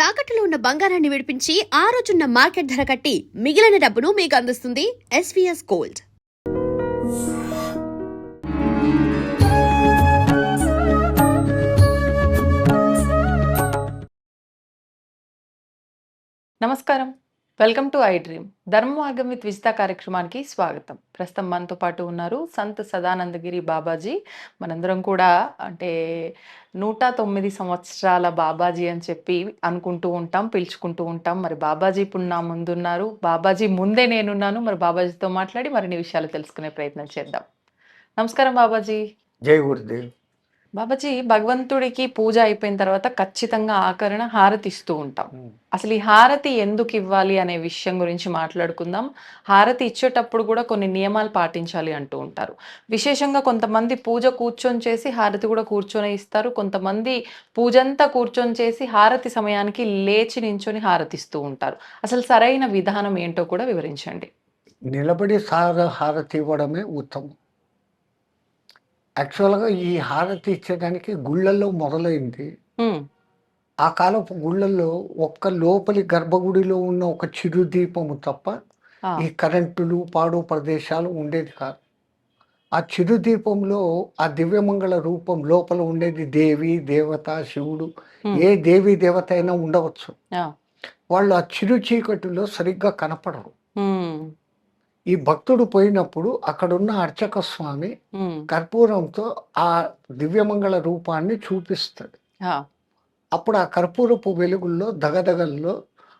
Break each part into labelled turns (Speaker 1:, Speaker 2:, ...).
Speaker 1: తాకట్టులో ఉన్న బంగారాన్ని విడిపించి ఆ రోజున్న మార్కెట్ ధర కట్టి మిగిలిన డబ్బును మీకు అందిస్తుంది ఎస్వీఎస్ గోల్డ్
Speaker 2: నమస్కారం. Welcome to I dream. ధర్మ మార్గం విత్ విజిత కార్యక్రమానికి స్వాగతం. ప్రస్తుతం మనతో పాటు ఉన్నారు సంత్ సదానందగిరి బాబాజీ. మనందరం కూడా అంటే నూట తొమ్మిది సంవత్సరాల బాబాజీ అని చెప్పి అనుకుంటూ ఉంటాం పిలుచుకుంటూ ఉంటాం. మరి బాబాజీ ఇప్పుడు నా ముందున్నారు. బాబాజీ ముందే నేనున్నాను. మరి బాబాజీతో మాట్లాడి మరిన్ని విషయాలు తెలుసుకునే ప్రయత్నం చేద్దాం. నమస్కారం బాబాజీ.
Speaker 3: జై గురుదేవ్.
Speaker 2: బాబాజీ భగవంతుడికి పూజ అయిపోయిన తర్వాత ఖచ్చితంగా ఆకరణ హారతి ఇస్తూ ఉంటాం. అసలు ఈ హారతి ఎందుకు ఇవ్వాలి అనే విషయం గురించి మాట్లాడుకుందాం. హారతి ఇచ్చేటప్పుడు కూడా కొన్ని నియమాలు పాటించాలి అంటూ ఉంటారు. విశేషంగా కొంతమంది పూజ కూర్చొని చేసి హారతి కూడా కూర్చొని ఇస్తారు. కొంతమంది పూజంతా కూర్చొని చేసి హారతి సమయానికి లేచి నించొని హారతిస్తూ ఉంటారు. అసలు సరైన విధానం ఏంటో కూడా వివరించండి.
Speaker 3: నిలబడి సార హారతి ఇవ్వడమే ఉత్తమం. యాక్చువల్గా ఈ హారతి ఇచ్చేదానికి గుళ్ళల్లో మొదలైంది. ఆ కాలపు గుళ్ళల్లో ఒక్క లోపలి గర్భగుడిలో ఉన్న ఒక చిరు దీపము తప్ప ఈ కరెంటులు పాడు ప్రదేశాలు ఉండేది కాదు. ఆ చిరు దీపంలో ఆ దివ్యమంగళ రూపం లోపల ఉండేది దేవి దేవత శివుడు. ఏ దేవి దేవత అయినా ఉండవచ్చు. వాళ్ళు ఆ చిరు చీకటిలో సరిగ్గా కనపడరు. ఈ భక్తుడు పోయినప్పుడు అక్కడున్న అర్చక స్వామి కర్పూరంతో ఆ దివ్యమంగళ రూపాన్ని చూపిస్తాడు. అప్పుడు ఆ కర్పూరపు వెలుగుల్లో దగదగల్లో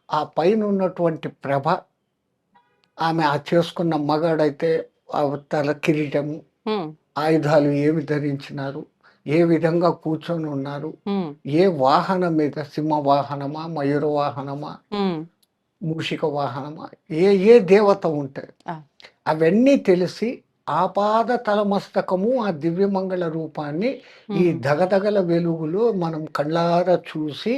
Speaker 3: ఆ పైన ఉన్నటువంటి ప్రభ ఆమె ఆ చేసుకున్న మగాడైతే ఆ తల కిరీటము ఆయుధాలు ఏమి ధరించినారు? ఏ విధంగా కూర్చొని ఉన్నారు? ఏ వాహనం మీద? సింహ వాహనమా మయూర వాహనమా మూషిక వాహనమా ఏ ఏ దేవత ఉంటాయి. అవన్నీ తెలిసి ఆపాద తలమస్తకము ఆ దివ్యమంగళ రూపాన్ని ఈ. దగదగల వెలుగులో మనం కళ్ళారా చూసి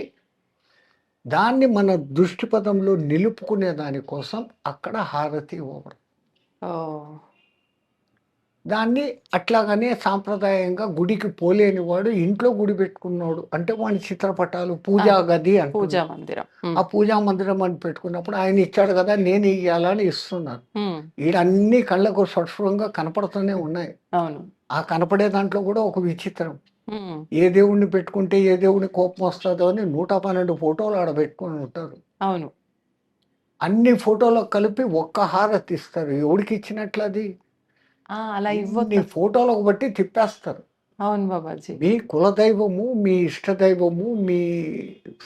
Speaker 3: దాన్ని మన దృష్టిపదంలో నిలుపుకునే దానికోసం అక్కడ హారతి ఇవ్వడం
Speaker 2: ఓ
Speaker 3: దాన్ని అట్లాగనే సాంప్రదాయంగా గుడికి పోలేని వాడు ఇంట్లో గుడి పెట్టుకున్నాడు. అంటే వాడి చిత్రపటాలు పూజా గది అంటారు
Speaker 2: పూజా మందిరం.
Speaker 3: ఆ పూజా మందిరం అని పెట్టుకున్నప్పుడు ఆయన ఇచ్చాడు కదా నేను ఇయ్యాలని ఇస్తున్నాను.
Speaker 2: ఉమ్,
Speaker 3: ఈడ అన్ని కళ్ళకు సక్షురంగా కనపడుతూనే ఉన్నాయి.
Speaker 2: అవును.
Speaker 3: ఆ కనపడే దాంట్లో కూడా ఒక విచిత్రం. ఏ దేవుణ్ణి పెట్టుకుంటే ఏ దేవుని కోపం వస్తుందో అని నూట పన్నెండు ఫోటోలు ఆడ పెట్టుకొని ఉంటారు.
Speaker 2: అవును.
Speaker 3: అన్ని ఫోటోలకు కలిపి ఒక్క హారతి ఇస్తారు. ఎవడికి ఇచ్చినట్లు అది
Speaker 2: అలా ఇవ్వద్దు.
Speaker 3: ఫోటోలకు బట్టి తిప్పేస్తారు.
Speaker 2: అవును బాబాజీ.
Speaker 3: మీ కులదైవము మీ ఇష్ట దైవము మీ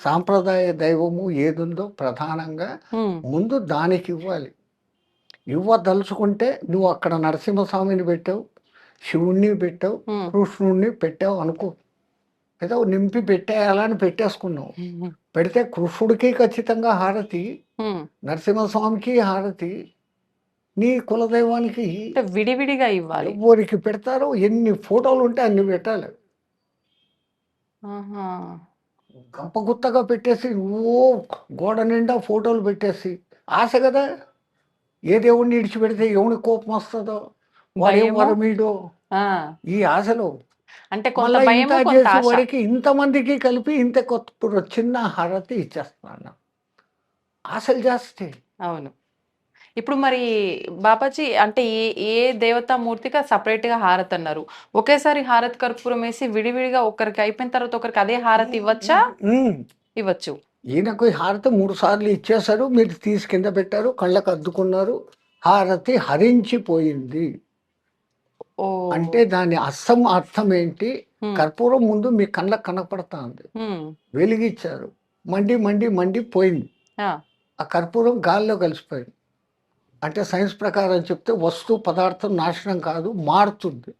Speaker 3: సాంప్రదాయ దైవము ఏదుందో ప్రధానంగా ముందు దానికి ఇవ్వాలి. ఇవ్వదలుచుకుంటే నువ్వు అక్కడ నరసింహస్వామిని పెట్టావు శివుణ్ణి పెట్టావు కృష్ణుణ్ణి పెట్టావు అనుకో. ఏదో నింపి పెట్టేయాలని పెట్టేసుకున్నావు. పెడితే కృష్ణుడికి ఖచ్చితంగా హారతి. నరసింహస్వామికి హారతి నీ కులదైవానికి
Speaker 2: విడివిడిగా ఇవ్వాలి.
Speaker 3: ఎవరికి పెడతారో ఎన్ని ఫోటోలు ఉంటే అన్ని పెట్టాలి.
Speaker 2: ఆహా.
Speaker 3: గంప గుత్తగా పెట్టేసి ఓ గోడ నిండా ఫోటోలు పెట్టేసి ఆశ కదా? ఏ దేవుణ్ణి ఇడిచిపెడితే ఎవని కోపం వస్తుందో? వరమీడో ఈ ఆశలో.
Speaker 2: అంటే
Speaker 3: వాడికి ఇంతమందికి కలిపి ఇంత కొత్త చిన్న హారతి ఇచ్చేస్తాను. ఆశలు చేస్తే
Speaker 2: అవును. ఇప్పుడు మరి బాబాజీ అంటే ఏ ఏ దేవతామూర్తిగా సపరేట్గా హారతి అన్నారు? ఒకేసారి హారతి కర్పూరం వేసి విడివిడిగా ఒకరికి అయిపోయిన తర్వాత ఒకరికి అదే హారతి ఇవ్వచ్చా. ఇవ్వచ్చు.
Speaker 3: ఈయనకు ఈ హారతి మూడు సార్లు ఇచ్చేశారు మీరు తీసి కింద పెట్టారు కళ్ళకు అద్దుకున్నారు హారతి హరించిపోయింది.
Speaker 2: ఓ.
Speaker 3: అంటే దాని అర్థం అర్థం ఏంటి? కర్పూరం ముందు మీ కళ్ళకు కనపడతా ఉంది
Speaker 2: ఉమ్,
Speaker 3: వెలిగించారు. మండి మండి మండి పోయింది.
Speaker 2: ఆ
Speaker 3: కర్పూరం గాల్లో కలిసిపోయింది. అంటే సైన్స్ ప్రకారం చెప్తే వస్తువు పదార్థం నాశనం కాదు మారుతుంది.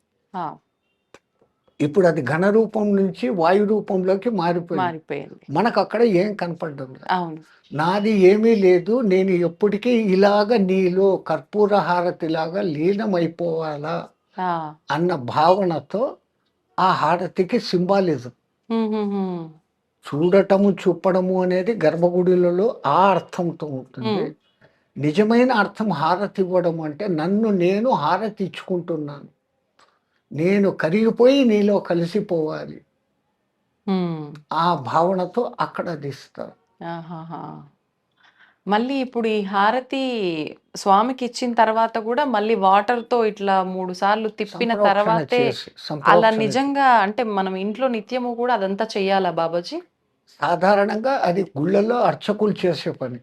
Speaker 3: ఇప్పుడు అది ఘన రూపం నుంచి వాయు రూపంలోకి మారిపోయింది.
Speaker 2: మారిపోయింది.
Speaker 3: మనకు అక్కడ ఏం కనపడడం లేదు. నాది ఏమీ లేదు నేను ఎప్పటికీ ఇలాగ నీలో కర్పూర హారతిలాగా లీనమైపోవాలా అన్న భావనతో ఆ హారతికి సింబాలిజం. చూడటము చూపడము అనేది గర్భగుడిలలో ఆ అర్థంతో ఉంటుంది. నిజమైన అర్థం హారతి ఇవ్వడం అంటే నన్ను నేను హారతి ఇచ్చుకుంటున్నాను నేను కరిగిపోయి నీలో కలిసిపోవాలి ఆ భావనతో అక్కడ
Speaker 2: ఆహాహా! మళ్ళీ ఇప్పుడు ఈ హారతి స్వామికి ఇచ్చిన తర్వాత కూడా మళ్ళీ వాటర్‌తో ఇట్లా 3 సార్లు తిప్పిన తర్వాతే అలా నిజంగా అంటే మనం ఇంట్లో నిత్యము కూడా అదంతా చెయ్యాలా బాబాజీ?
Speaker 3: సాధారణంగా అది గుళ్ళల్లో అర్చకులు చేసే పని.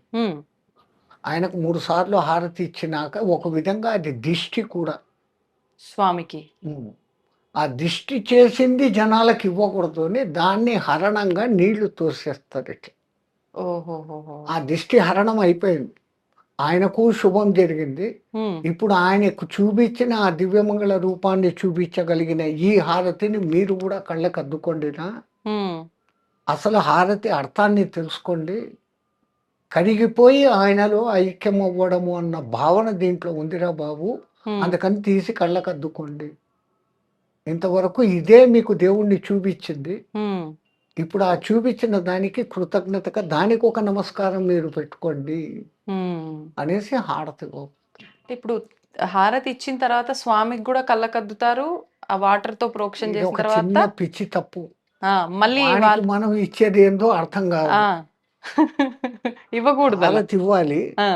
Speaker 3: ఆయనకు 3 సార్లు హారతి ఇచ్చినాక ఒక విధంగా అది దిష్టి కూడా.
Speaker 2: స్వామికి.
Speaker 3: ఆ దిష్టి చేసింది జనాలకి ఇవ్వకూడదు అని దాన్ని హరణంగా నీళ్ళు తోసేస్తారు ఇట్లా.
Speaker 2: ఓహోహోహో!
Speaker 3: ఆ దిష్టి హరణం అయిపోయింది. ఆయనకు శుభం జరిగింది. ఇప్పుడు ఆయనకు చూపించిన ఆ దివ్యమంగళ రూపాన్ని చూపించగలిగిన ఈ హారతిని మీరు కూడా కళ్ళకు అద్దుకోండినా. అసలు హారతి అర్థాన్ని తెలుసుకోండి. కరిగిపోయి ఆయనలో ఐక్యం అవ్వడము అన్న భావన దీంట్లో ఉందిరా బాబు. అందుకని తీసి కళ్ళకు అద్దుకోండి. ఇంతవరకు ఇదే మీకు దేవుణ్ణి చూపించింది. ఇప్పుడు ఆ చూపించిన దానికి కృతజ్ఞతగా దానికి ఒక నమస్కారం మీరు పెట్టుకోండి. అనేసి హారతి
Speaker 2: ఇప్పుడు హారతి ఇచ్చిన తర్వాత స్వామికి కూడా కళ్ళకద్దుతారు. ఆ వాటర్‌తో ప్రోక్షణ
Speaker 3: ఇది
Speaker 2: చేసిన తర్వాత
Speaker 3: చిన్న పిచ్చి తప్పు.
Speaker 2: మళ్ళీ
Speaker 3: మనం ఇచ్చేది ఏందో అర్థం కాదు. హారతి ఇవ్వాలి.
Speaker 2: ఆ!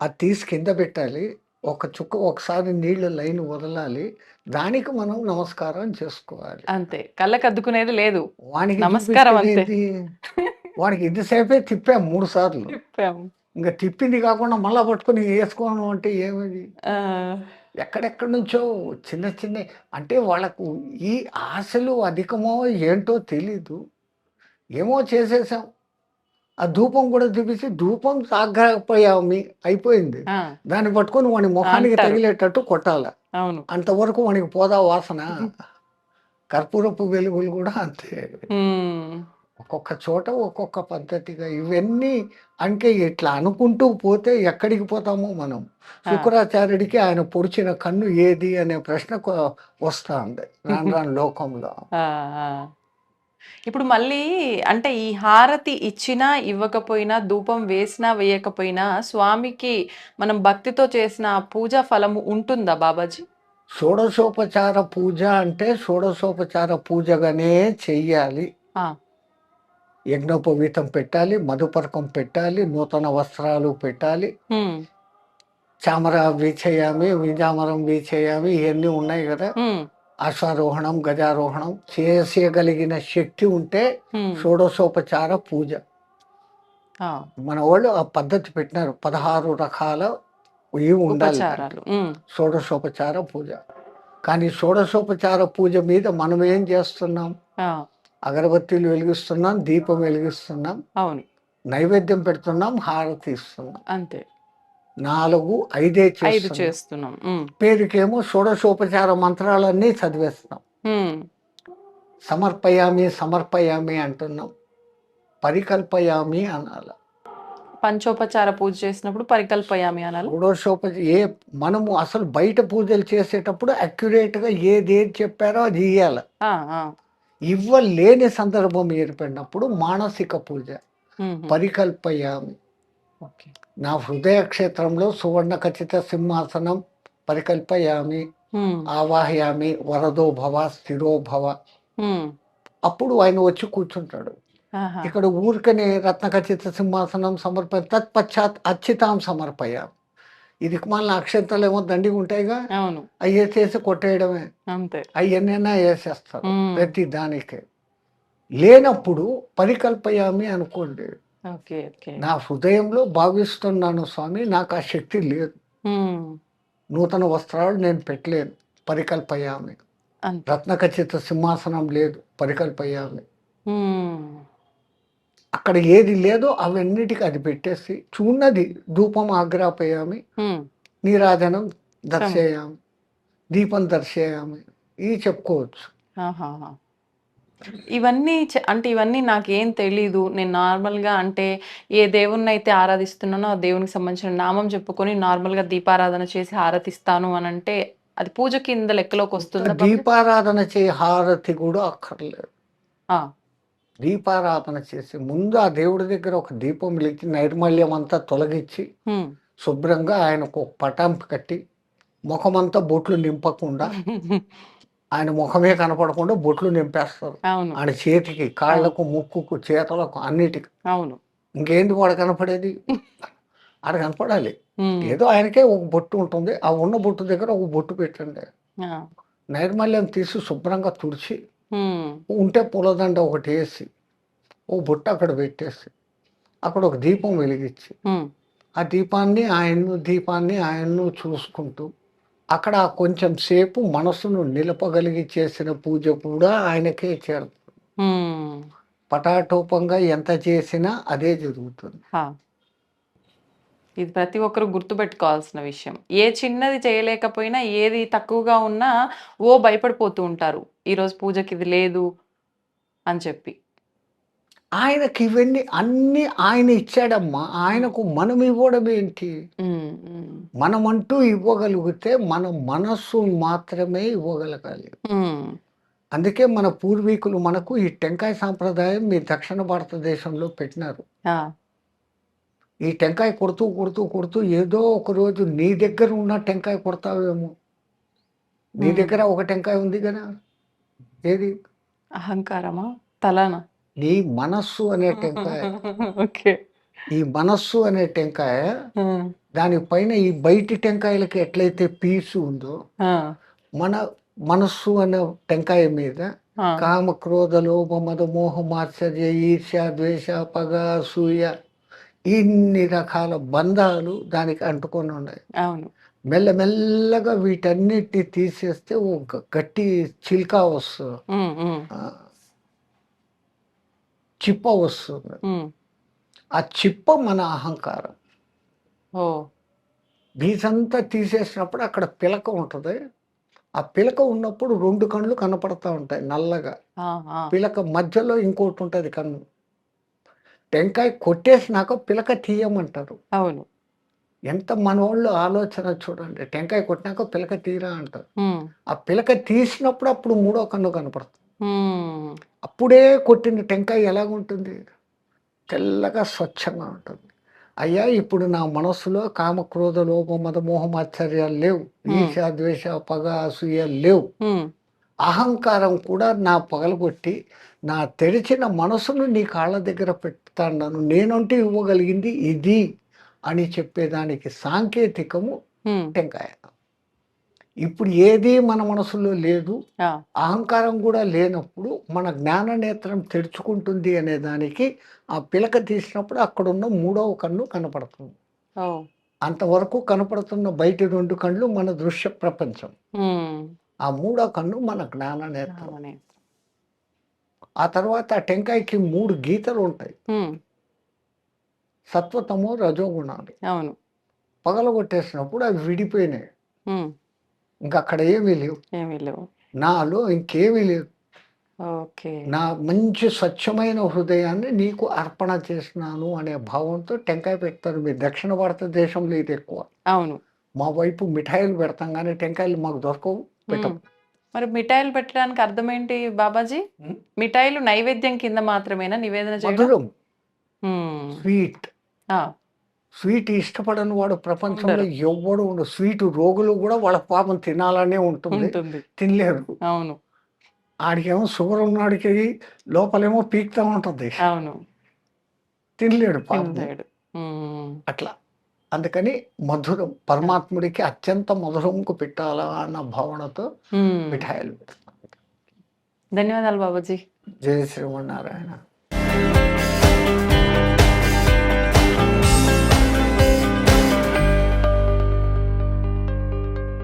Speaker 3: అది తీసి కింద పెట్టాలి. ఒక చుక్క ఒకసారి నీళ్ళు లైన్ వదలాలి. దానికి మనం నమస్కారం చేసుకోవాలి.
Speaker 2: అంతే. కళ్ళకద్దుకునేది లేదు.
Speaker 3: వానికి
Speaker 2: నమస్కారం అంతే.
Speaker 3: చూపించేది వానికి ఇంతసేపే తిప్పాం 3 సార్లు. ఇంక తిప్పింది కాకుండా మళ్ళా పట్టుకొని వేసుకోవడం అంటే ఏమది? ఎక్కడెక్కడి నుంచో చిన్న చిన్న అంటే వాళ్ళకు ఈ ఆశలు అధికమో ఏంటో తెలీదు. ఏమో చేసేసాం. ఆ ధూపం కూడా చూపించి ధూపం సాగ్రపోయామి అయిపోయింది. దాన్ని పట్టుకొని మొహానికి
Speaker 2: అంటారు.
Speaker 3: తగిలేటట్టు కొట్టాల. అంతవరకు వానికి పోదా వాసన. కర్పూరపు వెలుగులు కూడా అంతే. ఒక్కొక్క చోట ఒక్కొక్క పద్ధతిగా ఇవన్నీ అంటే ఇట్లా అనుకుంటూ పోతే ఎక్కడికి పోతామో మనం. శుక్రాచార్యుడికి ఆయన పొడిచిన కన్ను ఏది అనే ప్రశ్న ఉంది. రాను రాను లోకంలో.
Speaker 2: ఇప్పుడు మళ్ళీ అంటే ఈ హారతి ఇచ్చినా, ఇవ్వకపోయినా, ధూపం వేసినా, వేయకపోయినా స్వామికి మనం భక్తితో చేసిన ఆ పూజా ఫలము ఉంటుందా బాబాజీ?
Speaker 3: షోడశోపచార పూజ అంటే షోడశోపచార పూజగానే చెయ్యాలి.
Speaker 2: ఆ!
Speaker 3: యజ్ఞోపవీతం పెట్టాలి. మధుపర్కం పెట్టాలి. నూతన వస్త్రాలు పెట్టాలి.
Speaker 2: హ్మ్.
Speaker 3: చామర వీచేయామి, వింజామరం వీచేయామి ఇవన్నీ ఉన్నాయి కదా! అశ్వారోహణం, గజారోహణం చేసేయగలిగిన శక్తి ఉంటే. షోడశోపచార పూజ. మన వాళ్ళు ఆ పద్ధతి పెట్టినారు. 16 రకాల ఇవి ఉండాలి. షోడశోపచార పూజ. కానీ షోడశోపచార పూజ మీద మనం ఏం చేస్తున్నాం? అగరబత్తీలు వెలిగిస్తున్నాం, దీపం వెలిగిస్తున్నాం,
Speaker 2: అవును.
Speaker 3: నైవేద్యం పెడుతున్నాం, హారతి ఇస్తున్నాం.
Speaker 2: అంతే.
Speaker 3: 4, 5
Speaker 2: 5
Speaker 3: చేస్తున్నాం. పేరుకేమో షోడశోపచార మంత్రాలన్నీ చదివేస్తున్నాం. సమర్పయామి, సమర్పయామి అంటున్నాం. పరికల్పయామి అనాల.
Speaker 2: పంచోపచార పూజ చేసినప్పుడు పరికల్పయామి అనాలా?
Speaker 3: షోడశోప ఏ మనము అసలు బయట పూజలు చేసేటప్పుడు అక్యురేట్‌గా ఏదేది చెప్పారో అది ఇయ్యాల. ఇవ్వలేని సందర్భం ఏర్పడినప్పుడు మానసిక పూజ. పరికల్పయామి. నా హృదయ క్షేత్రంలో సువర్ణ ఖచ్చిత సింహాసనం పరికల్పయామి. ఆవాహయామి, వరదో భవ, స్థిరో భవ. అప్పుడు ఆయన వచ్చి కూర్చుంటాడు. ఇక్కడ ఊరికనే రత్నఖచిత సింహాసనం సమర్ప తత్పశ్చాత్ అర్చితాం సమర్పయామి. ఈ దిక్కుమాలిన అక్షంతలేమో దండిగా ఉంటాయిగా. అవి వేసేసి కొట్టేయడమే.
Speaker 2: అంతే.
Speaker 3: అయన్నైనా వేసేస్తారు. ప్రతి దానికి. లేనప్పుడు పరికల్పయామి అనుకోండి. నా హృదయంలో భావిస్తున్నాను స్వామి నాకు ఆ శక్తి లేదు. నూతన వస్త్రాలు నేను పెట్టలేను. పరికల్పయామి. రత్నఖచిత సింహాసనం లేదు. పరికల్పయామి. అక్కడ ఏది లేదో అవన్నిటికి అది పెట్టేసి చూన్నది ధూపం ఆగ్రాపయామి,
Speaker 2: హ్మ్.
Speaker 3: నీరాజనం దర్శయామి, దీపం దర్శయామి ఇవి చెప్పుకోవచ్చు.
Speaker 2: ఇవన్నీ చ అంటే ఇవన్నీ నాకేం తెలీదు. నేను నార్మల్‌గా అంటే ఏ దేవుడినైతే ఆరాధిస్తున్నానో ఆ దేవునికి సంబంధించిన నామం చెప్పుకొని నార్మల్‌గా దీపారాధన చేసి హారతిస్తాను అనంటే అది పూజ కింద లెక్కలోకొస్తుందా బాబాయ్?
Speaker 3: దీపారాధన చేయి హారతి కూడా అక్కర్లేదు.
Speaker 2: ఆ!
Speaker 3: దీపారాధన చేసి ముందు ఆ దేవుడి దగ్గర ఒక దీపం వెలిగించి నైర్మల్యం అంతా తొలగించి. శుభ్రంగా ఆయనకు ఒక పటాం కట్టి ముఖమంతా బొట్లు నింపకుండా ఆయన ముఖమే కనపడకుండా బొట్లు నింపేస్తారు. ఆయన చేతికి, కాళ్ళకు, ముక్కుకు, చేతులకు అన్నిటికి.
Speaker 2: అవును.
Speaker 3: ఇంకేంటి వాడు కనపడేది? ఆడ కనపడాలి. ఏదో ఆయనకే ఒక బొట్టు ఉంటుంది. ఆ ఉన్న బొట్టు దగ్గర ఒక బొట్టు పెట్టండి. నైర్మల్యం తీసి శుభ్రంగా తుడిచి ఉంటే పూలదండ ఒకటి వేసి ఓ బొట్టు అక్కడ పెట్టేసి అక్కడ ఒక దీపం వెలిగించి ఆ దీపాన్ని ఆయన్ను దీపాన్ని ఆయన్ను చూసుకుంటూ అక్కడ కొంచెం సేపు మనసును నిలపగలిగి చేసిన పూజ కూడా ఆయనకే చేరుతుంది పటాటోపంగా ఎంత చేసినా అదే జరుగుతుంది.
Speaker 2: ఇది ప్రతి ఒక్కరు గుర్తుపెట్టుకోవాల్సిన విషయం. ఏ చిన్నది చేయలేకపోయినా ఏది తక్కువగా ఉన్నా ఓ భయపడిపోతూ ఉంటారు. ఈరోజు పూజకి ఇది లేదు అని చెప్పి.
Speaker 3: ఆయనకి ఇవన్నీ అన్ని ఆయన ఇచ్చాడమ్మా. ఆయనకు మనం ఇవ్వడం ఏంటి? మనమంటూ ఇవ్వగలిగితే మన మనస్సు మాత్రమే ఇవ్వగలగాలి. అందుకే మన పూర్వీకులు మనకు ఈ టెంకాయ సాంప్రదాయం మీ దక్షిణ భారతదేశంలో పెట్టినారు. ఈ టెంకాయ కొడుతూ కొడుతూ కొడుతూ ఏదో ఒక రోజు నీ దగ్గర ఉన్న టెంకాయ కొడతావేమో. నీ. దగ్గర ఒక టెంకాయ ఉంది కదా? ఏది?
Speaker 2: అహంకారమా? తలానా?
Speaker 3: నీ మనస్సు అనే టెంకాయ.
Speaker 2: ఓకే.
Speaker 3: ఈ మనస్సు అనే టెంకాయ దానిపైన ఈ బయటి టెంకాయలకి ఎట్లయితే పీసు ఉందో మన మనస్సు అనే టెంకాయ మీద కామ క్రోధ లోభ మద మోహం ఆశ్చర్య ఈర్ష్య ద్వేష పగ అసూయ ఇన్ని రకాల బంధాలు దానికి అంటుకొని ఉన్నాయి.
Speaker 2: అవును.
Speaker 3: మెల్లమెల్లగా వీటన్నిటిని తీసేస్తే ఒక గట్టి చిల్కా వస్తుంది. చిప్ప వస్తుంది ఆ చిప్ప మన అహంకారం. బీజంతా తీసేసినప్పుడు అక్కడ పిలక ఉంటుంది. ఆ పిలక ఉన్నప్పుడు రెండు కళ్ళు కనపడతా ఉంటాయి నల్లగా. పిలక మధ్యలో ఇంకోటి ఉంటుంది కన్ను. టెంకాయ కొట్టేసినాక పిలక తీయమంటారు.
Speaker 2: అవును.
Speaker 3: ఎంత మనోళ్ళు ఆలోచన చూడండి. టెంకాయ కొట్టినాక పిలక తీరా అంటారు. ఆ పిలక తీసినప్పుడు అప్పుడు మూడో కన్ను కనపడుతుంది. అప్పుడే కొట్టిన టెంకాయ ఎలాగుంటుంది? తెల్లగా స్వచ్ఛంగా ఉంటుంది. అయ్యా ఇప్పుడు నా మనస్సులో కామ క్రోధ లోప ఆశ్చర్యాలు లేవు ఈర్ష ద్వేష పగ అసూయ లేవు. అహంకారం కూడా నా పగలగొట్టి నా తెరిచిన మనసును నీ కాళ్ళ దగ్గర పెడతాను నేనంటూ ఇవ్వగలిగింది ఇది అని చెప్పేదానికి సాంకేతికము టెంకాయ. ఇప్పుడు ఏది మన మనసులో లేదు అహంకారం కూడా లేనప్పుడు మన జ్ఞాన నేత్రం తెరుచుకుంటుంది అనే దానికి ఆ పిలక తీసినప్పుడు అక్కడున్న మూడవ కన్ను కనపడుతుంది. అంతవరకు కనపడుతున్న బయటి రెండు కళ్ళు మన దృశ్య ప్రపంచం. ఆ మూడో కన్ను మన జ్ఞాన నేత్రం. ఆ తర్వాత ఆ టెంకాయకి మూడు గీతలు ఉంటాయి. సత్వతమో రజోగుణాలు.
Speaker 2: అవును.
Speaker 3: పగలగొట్టేసినప్పుడు అవి విడిపోయినాయి. ఇంకా అక్కడ ఏమీ లేవు.
Speaker 2: ఏమీ లేవు.
Speaker 3: నాలో ఇంకేమీ లేదు.
Speaker 2: ఓకే.
Speaker 3: నా మంచి స్వచ్ఛమైన హృదయాన్ని నీకు అర్పణ చేసినాను అనే భావంతో టెంకాయ పెడతారు. మీ దక్షిణ భారతదేశంలో ఇది ఎక్కువ.
Speaker 2: అవును.
Speaker 3: మా వైపు మిఠాయిలు పెడతాం కానీ టెంకాయలు మాకు దొరకవు పెట్టం.
Speaker 2: మరి మిఠాయిలు పెట్టడానికి అర్థం ఏంటి బాబాజీ. మిఠాయిలు నైవేద్యం కింద మాత్రమేనా నివేదన చేయడం?
Speaker 3: స్వీట్. స్వీట్ ఇష్టపడని వాడు ప్రపంచంలో ఎవ్వడు ఉండడు. స్వీట్ రోగులు కూడా వాళ్ళ పాపం తినాలనే ఉంటుంది. తినలేరు.
Speaker 2: అవును.
Speaker 3: ఆడికేమో షుగర్ ఉన్నాడికి లోపలేమో పీక్తా ఉంటుంది.
Speaker 2: అవును.
Speaker 3: తినలేడు పాపం. అట్లా. అందుకని మధురం పరమాత్ముడికి అత్యంత మధురంకు పెట్టాలా అన్న భావనతో. మిఠాయిలు
Speaker 2: ధన్యవాదాలు బాబాజీ.
Speaker 3: జయ శ్రీమన్నారాయణ.